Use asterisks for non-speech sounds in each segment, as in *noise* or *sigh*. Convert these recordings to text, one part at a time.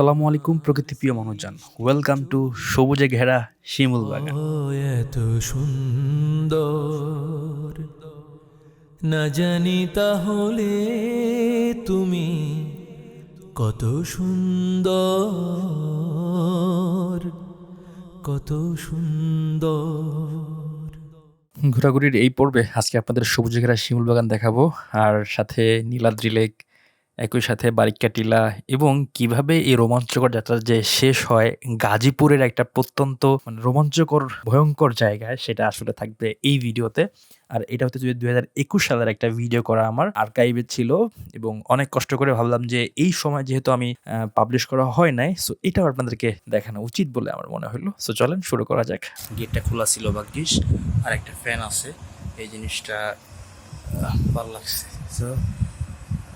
আসসালামু আলাইকুম প্রকৃতি প্রিয় মানুষজন ওয়েলকাম টু সবুজে ঘেরা শিমুল বাগান। এত সুন্দর। না জানি তাহলে তুমি কত সুন্দর কত সুন্দর। ঘোরাঘুরির এই পর্বে আজকে আপনাদের সবুজে ঘেরা শিমুল বাগান দেখাবো আর সাথে নীলাদ্রি লেক একই সাথে বারিক্কা টিলা এবং কীভাবে এই রোমাঞ্চকর যাত্রা যে শেষ হয়, গাজীপুরের একটা প্রত্যন্ত মানে রোমাঞ্চকর, ভয়ঙ্কর জায়গায় সেটা আসলে থাকবে এই ভিডিওতে। আর এটা হচ্ছে দুই হাজার একুশ সালের একটা ভিডিও করা আমার আর্কাইভে ছিল এবং অনেক কষ্ট করে ভাবলাম যে এই সময় যেহেতু আমি পাবলিশ করা হয় নাই সো এটাও আপনাদেরকে দেখানো উচিত বলে আমার মনে হলো। সো চলেন শুরু করা যাক। গেটটা খোলা ছিল ভাগ্যিস আর একটা ফ্যান আছে, এই জিনিসটা ভালো লাগছে। সো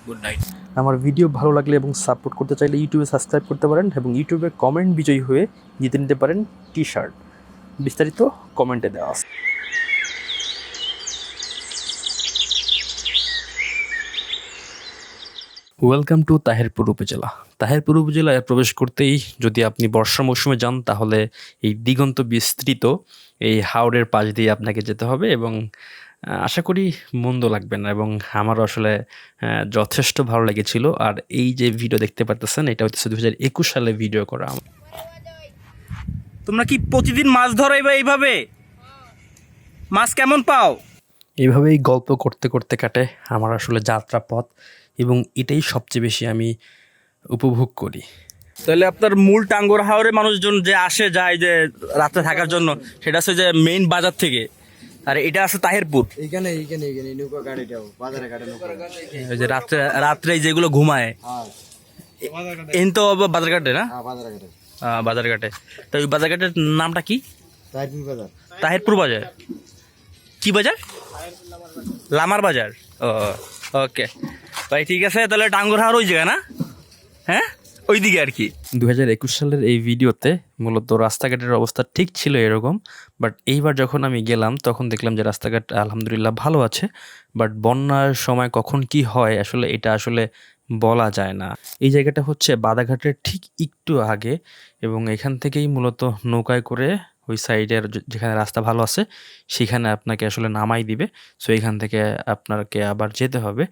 গুড নাইট আমার ভিডিও ভালো লাগলে এবং সাপোর্ট করতে চাইলে ইউটিউবে সাবস্ক্রাইব করতে পারেন এবং ইউটিউবে কমেন্ট বিজয়ী হয়ে জিতে নিতে পারেন টি শার্ট বিস্তারিত কমেন্টে দেওয়া আছে। ওয়েলকাম টু তাহেরপুর উপজেলা। তাহেরপুর উপজেলায় প্রবেশ করতেই যদি আপনি বর্ষা মৌসুমে যান, তাহলে এই দিগন্ত বিস্তৃত এই হাওড়ের পাশ দিয়ে আপনাকে যেতে হবে এবং আশা করি মন্দ লাগবে না এবং আমার আসলে যথেষ্ট ভালো লেগেছিল। আর এই যে ভিডিও দেখতে পারতেছেন, এটা হচ্ছে দু হাজার একুশ সালে ভিডিও করা। তোমরা কি প্রতিদিন মাছ ধরো এইভাবে? মাছ কেমন পাও? এইভাবেই গল্প করতে করতে কাটে আমার আসলে যাত্রা পথ এবং এটাই সবচেয়ে বেশি আমি উপভোগ করি। তাহলে আপনার মূল টাঙ্গর হাওরে মানুষজন যে আসে যায় যে রাত্রে থাকার জন্য সেটা হচ্ছে যে মেইন বাজার থেকে। আর এটা আছে তাহেরপুর। এইখানে এইখানে এই নৌকা গাড়িটাও বাজারে ঘাটে নৌকা। ওই যে রাত্রে রাত্রে যেগুলো ঘুমায়। হ্যাঁ। এন তো বাজার ঘাটে না? হ্যাঁ বাজারে ঘাটে আহ, বাজার ঘাটে তো ওই বাজার ঘাটের নামটা কি? তাইপুর বাজার। তাহেরপুর বাজার। কি বাজার? লামার বাজার? ও ওকে। ভাই, ঠিক আছে, তাহলে টাঙ্গর হাওর ওই জায়গা না? হ্যাঁ? ওইদিকে আর কি। দু হাজার একুশ সালের এই ভিডিওতে মূলত রাস্তাঘাটের অবস্থা ঠিক ছিল এরকম বাট এইবার যখন আমি গেলাম, তখন দেখলাম যে রাস্তাঘাট আলহামদুলিল্লাহ ভালো আছে বাট বন্যার সময় কখন কি হয়, আসলে এটা আসলে বলা যায় না। এই জায়গাটা হচ্ছে বাদাঘাটের ঠিক একটু আগে, এবং এখান থেকেই মূলত নৌকায় করে ওই সাইডের যেখানে রাস্তা ভালো আছে, সেখানে আপনাকে আসলে নামাই দিবে। সো এখান থেকে আপনাকে আবার যেতে হবে।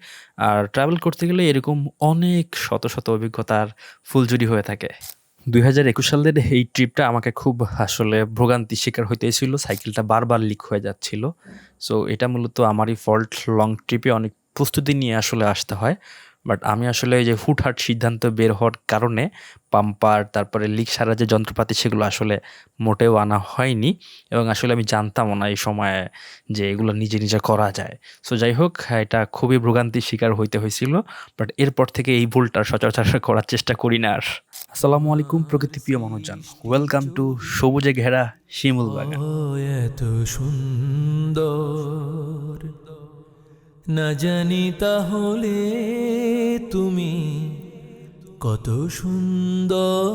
আর ট্রাভেল করতে গেলে এরকম অনেক শত শত অভিজ্ঞতার ফুলঝুরি হয়ে থাকে। দুই হাজার একুশ সালের এই ট্রিপটা আমাকে খুব আসলে ভোগান্তি শিকার হইতেছিল সাইকেলটা বারবার লিক হয়ে যাচ্ছিল। সো এটা মূলত আমারই ফল্ট লং ট্রিপে অনেক প্রস্তুতি নিয়ে আসলে আসতে হয়। বাট আমি আসলে এই যে হুটহাট সিদ্ধান্ত বের হওয়ার কারণে পাম্পার তারপরে লিক সারা যে যন্ত্রপাতি সেগুলো আসলে মোটেও আনা হয়নি এবং আসলে আমি জানতামও না এই সময়ে যে এগুলো নিজে নিজে করা যায়। সো যাই হোক এটা খুবই ভোগান্তির শিকার হইতে হয়েছিল বাট এরপর থেকে এই ভুলটা সচরাচর করার চেষ্টা করি না আর। আসসালামু আলাইকুম প্রকৃতি প্রিয় মানুষজন ওয়েলকাম টু সবুজে ঘেরা শিমুল বাগান এত সুন্দর। না জানি তাহলে তুমি কত সুন্দর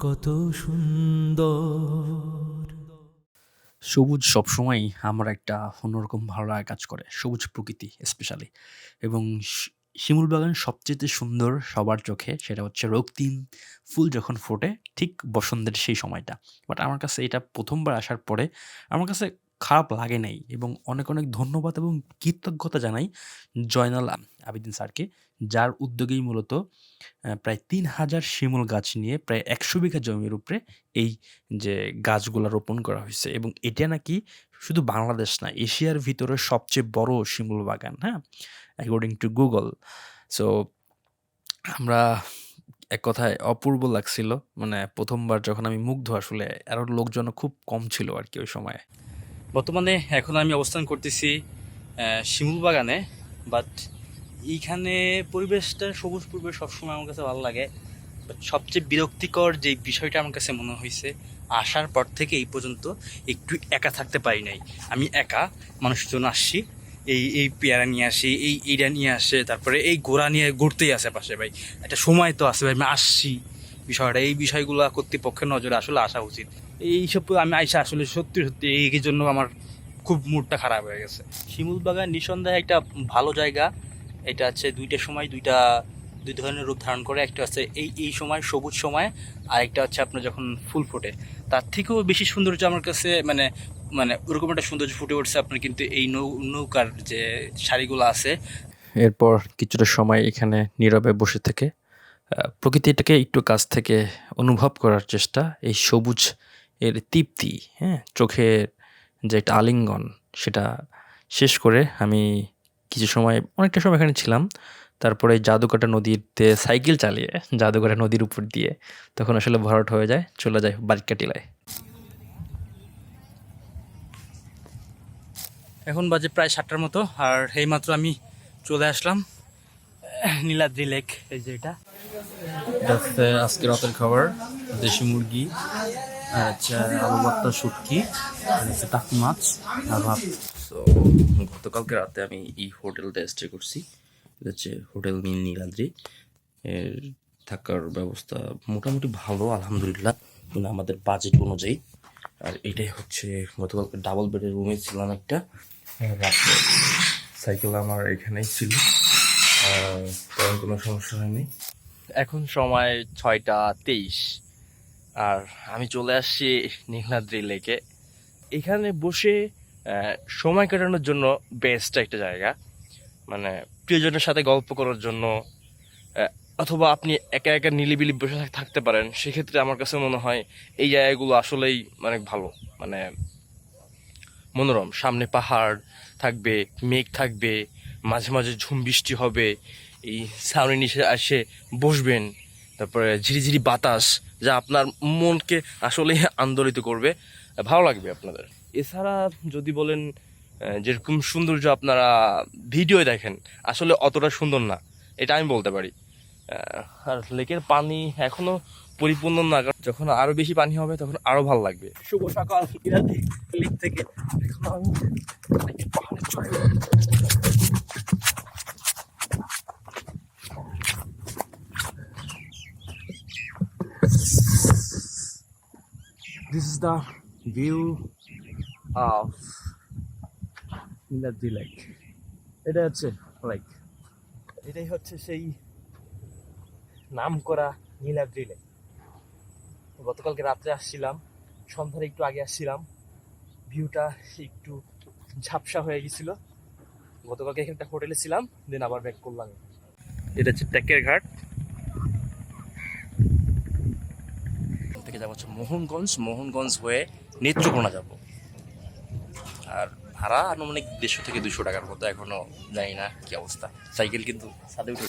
কত সুন্দর। সবুজ সবসময়ই আমার একটা অন্যরকম ভালো লাগা কাজ করে, সবুজ প্রকৃতি স্পেশালি এবং শিমুল বাগান সবচেয়ে সুন্দর সবার চোখে সেটা হচ্ছে রক্তিম ফুল যখন ফোটে ঠিক বসন্তের সেই সময়টা। বাট আমার কাছে এটা প্রথমবার আসার পরে আমার কাছে খারাপ লাগে নাই এবং অনেক অনেক ধন্যবাদ এবং কৃতজ্ঞতা জানাই জয়নাল আবেদিন স্যারকে, যার উদ্যোগেই মূলত প্রায় তিন হাজার শিমুল গাছ নিয়ে প্রায় একশো বিঘা জমির উপরে এই যে গাছগুলা রোপণ করা হয়েছে এবং এটা নাকি শুধু বাংলাদেশ না, এশিয়ার ভিতরে সবচেয়ে বড় শিমুল বাগান হ্যাঁ? অ্যাকর্ডিং টু গুগল সো আমরা এক কথায় অপূর্ব লাগছিল মানে প্রথমবার যখন আমি মুগ্ধ আসলে আরও লোকজন খুব কম ছিল আর কি ওই সময়। বর্তমানে এখন আমি অবস্থান করতেছি শিমুল বাগানে বাট এইখানে পরিবেশটা, সবুজ পরিবেশ সবসময় আমার কাছে ভালো লাগে। বাট সবচেয়ে বিরক্তিকর যে বিষয়টা আমার কাছে মনে হয়েছে, আসার পর থেকে এই পর্যন্ত একটু একা থাকতে পারি নাই। আমি একা মানুষজন আসছি, এই এই পেয়ারা নিয়ে আসি, এই এইটা নিয়ে আসে, তারপরে এই ঘোড়া নিয়ে ঘুরতেই আসে পাশে ভাই। একটা সময় তো আছে ভাই, আমি আসছি। বিষয়টা, এই বিষয়গুলো কর্তৃপক্ষের নজরে আসলে আসা উচিত। এইসব আমি আইসা আসলে সত্যি সত্যি এই জন্য আমার খুব মুডটা খারাপ হয়ে গেছে। শিমুল বাগান নিঃসন্দেহে একটা ভালো জায়গা। এটা হচ্ছে দুইটা সময়, দুইটা, দুই ধরনের রূপ ধারণ করে। একটা হচ্ছে এই এই সময়, সবুজ সময়, আর একটা হচ্ছে আপনার যখন ফুল ফোটে। তার থেকেও বেশি সৌন্দর্য আমার কাছে মানে মানে ওরকম একটা সৌন্দর্য ফুটে উঠছে আপনার কিন্তু এই নৌ, নৌকার যে শাড়িগুলো আছে। এরপর কিছুটা সময় এখানে নীরবে বসে থেকে প্রকৃতিটাকে একটু কাছ থেকে অনুভব করার চেষ্টা। এই সবুজ এর তৃপ্তি হ্যাঁ? চোখের যে একটা আলিঙ্গন, সেটা শেষ করে আমি কিছু সময়, অনেকটা সময় এখানে ছিলাম। তারপরে জাদুকাটা নদীতে সাইকেল চালিয়ে জাদুকাটা নদীর উপর দিয়ে তখন আসলে ভরাট হয়ে যায়, চলে যায় বারিকা টিলায় এখন বাজে প্রায় সাতটার মতো, আর এইমাত্র আমি চলে আসলাম, নীলাদ্রি লেক, এই যে এটা। আজকে রাতের খাবার, দেশি মুরগি। আর হচ্ছে আলু ভর্তা শুটকি আর হচ্ছে টাকি মাছ আর ভাত। তো গতকালকে রাতে আমি এই হোটেলটা স্টে করছি। এটা হচ্ছে হোটেল মিল নীলাদ্রি। এর থাকার ব্যবস্থা মোটামুটি ভালো আলহামদুলিল্লাহ। মানে আমাদের বাজেট অনুযায়ী। আর এটাই হচ্ছে গতকালকে ডাবল বেডের রুমে ছিলাম একটা। আর রাতে সাইকেল আমার এখানেই ছিল। আর তেমন কোনো সমস্যা হয়নি। এখন সময় ছয়টা তেইশ। আর আমি চলে আসছি নীলাদ্রি লেকে। এখানে বসে সময় কাটানোর জন্য বেস্ট একটা জায়গা। মানে প্রিয়জনের সাথে গল্প করার জন্য অথবা আপনি একা একা নিলিবিলি বসে থাকতে পারেন, সেক্ষেত্রে আমার কাছে মনে হয় এই জায়গাগুলো আসলেই অনেক ভালো। মানে মনোরম। সামনে পাহাড় থাকবে, মেঘ থাকবে, মাঝে মাঝে ঝুম বৃষ্টি হবে, এই সামনে নিচে আসে বসবেন। তারপরে ঝিরিঝিরি বাতাস, যা আপনার মনকে আসলে আন্দোলিত করবে। ভালো লাগবে আপনাদের। এছাড়া যদি বলেন যেরকম সৌন্দর্য আপনারা ভিডিও দেখেন, আসলে অতটা সুন্দর না। এটা আমি বলতে পারি। আর লেকের পানি এখনও পরিপূর্ণ না যখন আরও বেশি পানি হবে, তখন আরও ভালো লাগবে। শুভ সকাল লেক থেকে লেকের পাহাড়ে চড়ে This is the view of Niladi Lake. এটা হচ্ছে লাইক এটাই হচ্ছে সেই নাম করা নীলাদ্রি লেক গতকালকে রাত্রে আসছিলাম, সন্ধ্যার একটু আগে আসছিলাম। ভিউটা একটু ঝাপসা হয়ে গেছিল। গতকালকে এখানে একটা হোটেলে ছিলাম দেন আবার ব্যাক করলাম। এটা হচ্ছে টেকের ঘাট থেকে যাব হচ্ছে মোহনগঞ্জ মোহনগঞ্জ হয়ে নেত্রকোনা যাব। আর ভাড়া আনুমানিক দেড়শো থেকে দুশো টাকার মতো, এখনও জানি না কি অবস্থা। সাইকেল কিন্তু সাথে উঠে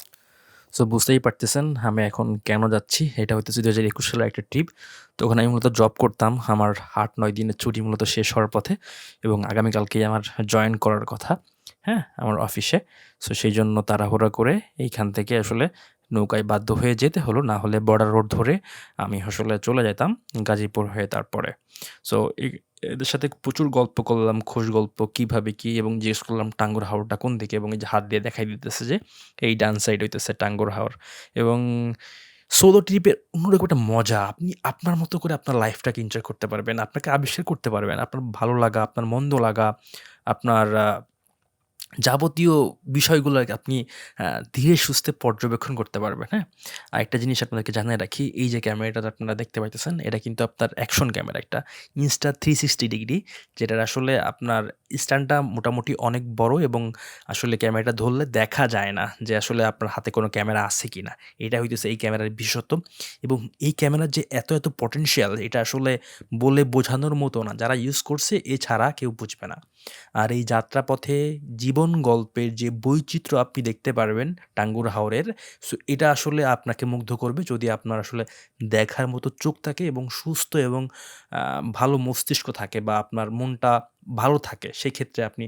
সো বুঝতেই পারতেছেন আমি এখন কেন যাচ্ছি। এটা হইতেছে দু হাজার একুশ সালের একটা ট্রিপ তখন আমি মূলত জব করতাম। আমার আট, নয় দিনের ছুটি মূলত শেষ হওয়ার পথে এবং আগামীকালকেই আমার জয়েন করার কথা হ্যাঁ আমার অফিসে সো সেই জন্য তাড়াহুড়া করে এইখান থেকে আসলে নৌকায় বাধ্য হয়ে যেতে হলো, না হলে বর্ডার রোড ধরে আমি আসলে চলে যেতাম গাজীপুর হয়ে তারপরে। সো এদের সাথে প্রচুর গল্প করলাম খোঁজ গল্প, কীভাবে কি এবং জিজ্ঞেস করলাম টাঙ্গুর হাওরটা কোন দিকে এবং এই যে হাত দিয়ে দেখাই দিতেছে যে এই ডান সাইড হইতেছে টাঙ্গুর হাওর। এবং সোলো ট্রিপের অন্যরকম একটা মজা, আপনি আপনার মতো করে আপনার লাইফটাকে এনজয় করতে পারবেন, আপনাকে আবিষ্কার করতে পারবেন, আপনার ভালো লাগা, আপনার মন্দ লাগা, আপনার যাবতীয় বিষয়গুলো আপনি ধীরে সুস্থে পর্যবেক্ষণ করতে পারবেন হ্যাঁ? আরেকটা জিনিস আপনাদেরকে জানিয়ে রাখি, এই যে ক্যামেরাটা আপনারা দেখতে পাইতেছেন, এটা কিন্তু আপনার অ্যাকশন ক্যামেরা, একটা ইনস্টা থ্রি সিক্সটি ডিগ্রি, যেটার আসলে আপনার স্ট্যান্ডটা মোটামুটি অনেক বড় এবং আসলে ক্যামেরাটা ধরলে দেখা যায় না যে আসলে আপনার হাতে কোনো ক্যামেরা আছে কি না এটা হইতেছে এই ক্যামেরার বিশেষত্ব এবং এই ক্যামেরার যে এত এত পটেনশিয়াল এটা আসলে বলে বোঝানোর মতো না। যারা ইউজ করছে, এছাড়া কেউ বুঝবে না। আর এই যাত্রাপথে জীবন গল্পের যে বৈচিত্র্য আপনি দেখতে পারবেন টাঙ্গুর হাওরের, সো এটা আসলে আপনাকে মুগ্ধ করবে যদি আপনার আসলে দেখার মতো চোখ থাকে এবং সুস্থ এবং ভালো মস্তিষ্ক থাকে বা আপনার মনটা ভালো থাকে সেই ক্ষেত্রে আপনি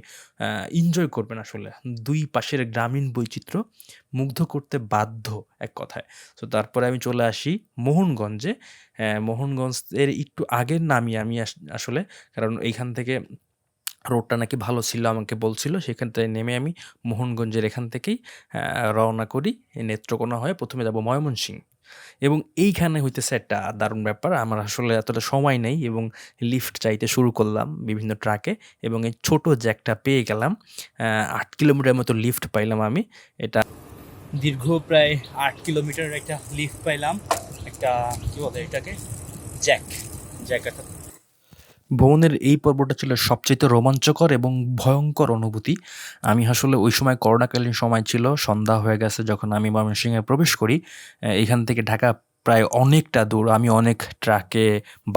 এনজয় করবেন আসলে দুই পাশের গ্রামীণ বৈচিত্র্য মুগ্ধ করতে বাধ্য এক কথায়। তো তারপরে আমি চলে আসি মোহনগঞ্জে। মোহনগঞ্জের একটু আগের নামই আমি আস- আসলে কারণ এইখান থেকে রোডটা নাকি ভালো ছিল আমাকে বলছিল, সেখান থেকে নেমে আমি মোহনগঞ্জের এখান থেকেই রওনা করি নেত্রকোনা হয়ে প্রথমে যাব ময়মনসিংহ। এবং এইখানে হইতেছে একটা দারুণ ব্যাপার, আমার আসলে এতটা সময় নেই এবং লিফট চাইতে শুরু করলাম বিভিন্ন ট্রাকে এবং এই ছোট জ্যাকটা পেয়ে গেলাম আট কিলোমিটার মতো লিফট পাইলাম আমি, এটা দীর্ঘ প্রায় আট কিলোমিটার একটা লিফট পাইলাম, একটা কী বলে এটাকে? জ্যাক জ্যাক একটা ভ্রমণের এই পর্বটা ছিল সবচেয়ে রোমাঞ্চকর এবং ভয়ঙ্কর অনুভূতি। আমি আসলে ওই সময় করোনাকালীন সময় ছিল, সন্ধ্যা হয়ে গেছে যখন আমি ময়মনসিংহে প্রবেশ করি এখান থেকে ঢাকা প্রায় অনেকটা দূর। আমি অনেক ট্রাকে,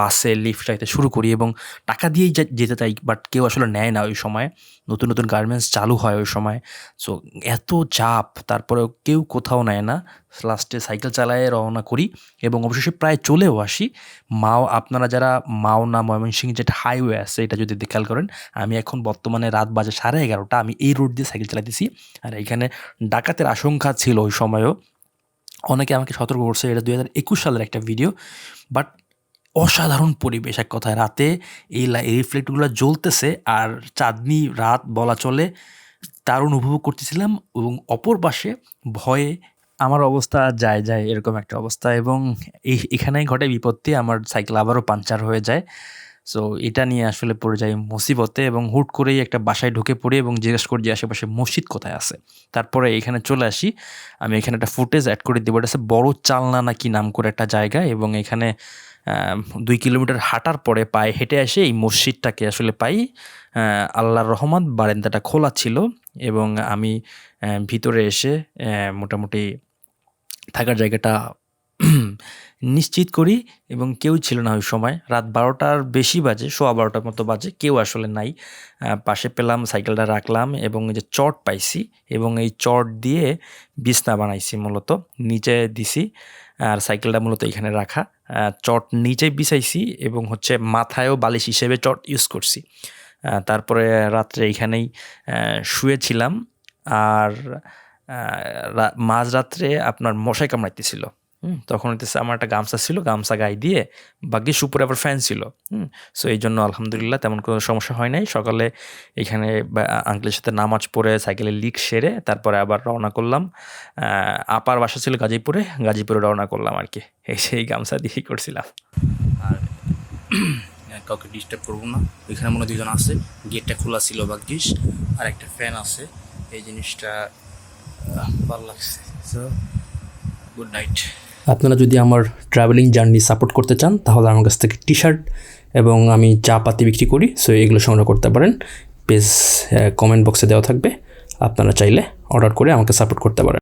বাসে লিফট চাইতে শুরু করি এবং টাকা দিয়েই যেতে চাই বাট কেউ আসলে নেয় না ওই সময়। নতুন নতুন গার্মেন্টস চালু হয় ওই সময়। সো এত চাপ, তারপরেও কেউ কোথাও নেয় না। লাস্টে সাইকেল চালায়, রওনা করি এবং অবশেষে প্রায় চলেও আসি। মাও, আপনারা যারা মাও না ময়মনসিংহ যেটা হাইওয়ে আছে, এটা যদি খেয়াল করেন, আমি এখন বর্তমানে রাত বাজে সাড়ে এগারোটা, আমি এই রোড দিয়ে সাইকেল চালাতেছি আর এখানে ডাকাতের আশঙ্কা ছিল ওই সময়ও। অনেকে আমাকে সতর্ক করছে, এটা দুই হাজার একুশ সালের একটা ভিডিও বাট অসাধারণ পরিবেশ এক কথায়। রাতে এই রিফ্লেক্টগুলো জ্বলতেছে আর চাঁদনি রাত বলা চলে দারুণ উপভোগ করতেছিলাম এবং অপর পাশে ভয়ে আমার অবস্থা যায় যায় এরকম একটা অবস্থা এবং এই, এখানেই ঘটে বিপত্তি, আমার সাইকেল আবারও পাঞ্চার হয়ে যায়। সো এটা নিয়ে আসলে পড়ে যাই মুসিবতে এবং হুট করেই একটা বাসায় ঢুকে পড়ি এবং জিজ্ঞেস করি যে আশেপাশে মসজিদ কোথায় আছে। তারপরে এখানে চলে আসি। আমি এখানে একটা ফুটেজ অ্যাড করে দেবো। এটা হচ্ছে বড় চালনা নাকি নাম করে একটা জায়গা এবং এখানে দুই কিলোমিটার হাঁটার পরে পায়ে হেঁটে এসে এই মসজিদটাকে আসলে পাই। আল্লাহর রহমত, বারেন্দাটা খোলা ছিল এবং আমি ভিতরে এসে মোটামুটি থাকার জায়গাটা নিশ্চিত করি এবং কেউ ছিল না ওই সময়। রাত বারোটার বেশি বাজে, সোয়া বারোটার মতো বাজে, কেউ আসলে নাই। পাশে পেলাম, সাইকেলটা রাখলাম এবং যে চট পাইছি এবং এই চট দিয়ে বিছনা বানাইছি মূলত, নিচে দিছি আর সাইকেলটা মূলত এখানে রাখা। চট নিচে বিছাইছি এবং হচ্ছে মাথায়ও বালিশ হিসেবে চট ইউজ করছি। তারপরে রাত্রে এইখানেই শুয়েছিলাম আর মাঝরাত্রে আপনার মশাই কামড়াইতেছিল। হুম, তখন হইতেছে আমার একটা গামছা ছিল, গামছা গায়ে দিয়ে বাকি উপরে আবার ফ্যান ছিল, হুম। সো এই জন্য আলহামদুলিল্লাহ তেমন কোনো সমস্যা হয় নাই। সকালে এখানে আঙ্কেলের সাথে নামাজ পড়ে সাইকেলে লিক সেরে তারপরে আবার রওনা করলাম। আপার বাসা ছিল গাজীপুরে গাজীপুরে রওনা করলাম আর কি। এই সেই গামছা দিয়েই করছিলাম। আর *coughs* কাউকে ডিস্টার্ব করব না। ওইখানে মনে দুজন আছে। গেটটা খোলা ছিল ভাগ্যিস। আর একটা ফ্যান আছে। এই জিনিসটা ভালো লাগছে। সো গুড নাইট আপনারা যদি আমার ট্রাভেলিং জার্নি সাপোর্ট করতে চান, তাহলে আমার কাছ থেকে টি শার্ট এবং আমি চা পাতি বিক্রি করি। সো এগুলো সংগ্রহ করতে পারেন। পেজ কমেন্ট বক্সে দেওয়া থাকবে। আপনারা চাইলে অর্ডার করে আমাকে সাপোর্ট করতে পারেন।